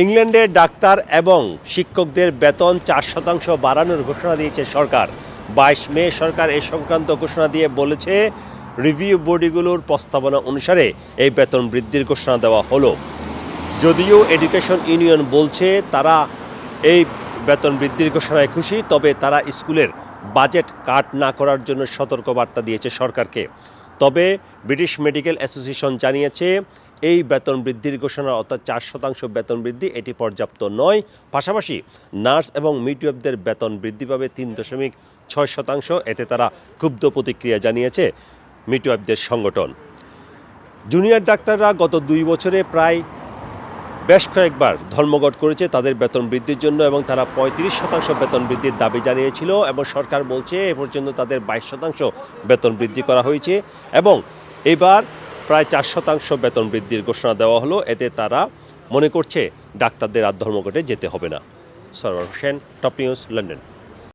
ইংল্যান্ডের ডাক্তার এবং শিক্ষকদের বেতন চার শতাংশ বাড়ানোর ঘোষণা দিয়েছে সরকার। বাইশ মে সরকার এ সংক্রান্ত ঘোষণা দিয়ে বলেছে, রিভিউ বডিগুলোর প্রস্তাবনা অনুসারে এই বেতন বৃদ্ধির ঘোষণা দেওয়া হলো। যদিও এডুকেশন ইউনিয়ন বলছে, তারা এই বেতন বৃদ্ধির ঘোষণায় খুশি, তবে তারা স্কুলের বাজেট কাট না করার জন্য সতর্কবার্তা দিয়েছে সরকারকে। তবে ব্রিটিশ মেডিকেল অ্যাসোসিয়েশন জানিয়েছে এই বেতন বৃদ্ধির ঘোষণা, অর্থাৎ চার শতাংশ বেতন বৃদ্ধি, এটি পর্যাপ্ত নয়। পাশাপাশি নার্স এবং মিডওয়েফদের বেতন বৃদ্ধি পাবে তিন দশমিক ছয় শতাংশ। এতে তারা ক্ষুব্ধ প্রতিক্রিয়া জানিয়েছে মিডওয়েফদের সংগঠন। জুনিয়র ডাক্তাররা গত দুই বছরে প্রায় বেশ কয়েকবার ধর্মঘট করেছে তাদের বেতন বৃদ্ধির জন্য এবং তারা পঁয়ত্রিশ শতাংশ বেতন বৃদ্ধির দাবি জানিয়েছিল এবং সরকার বলছে এ পর্যন্ত তাদের বাইশ শতাংশ বেতন বৃদ্ধি করা হয়েছে এবং এবার প্রায় চার শতাংশ বেতন বৃদ্ধির ঘোষণা দেওয়া হলো। এতে তারা মনে করছে, ডাক্তারদের আর ধর্মঘটে যেতে হবে না। Sarwar Hossain, top news, London.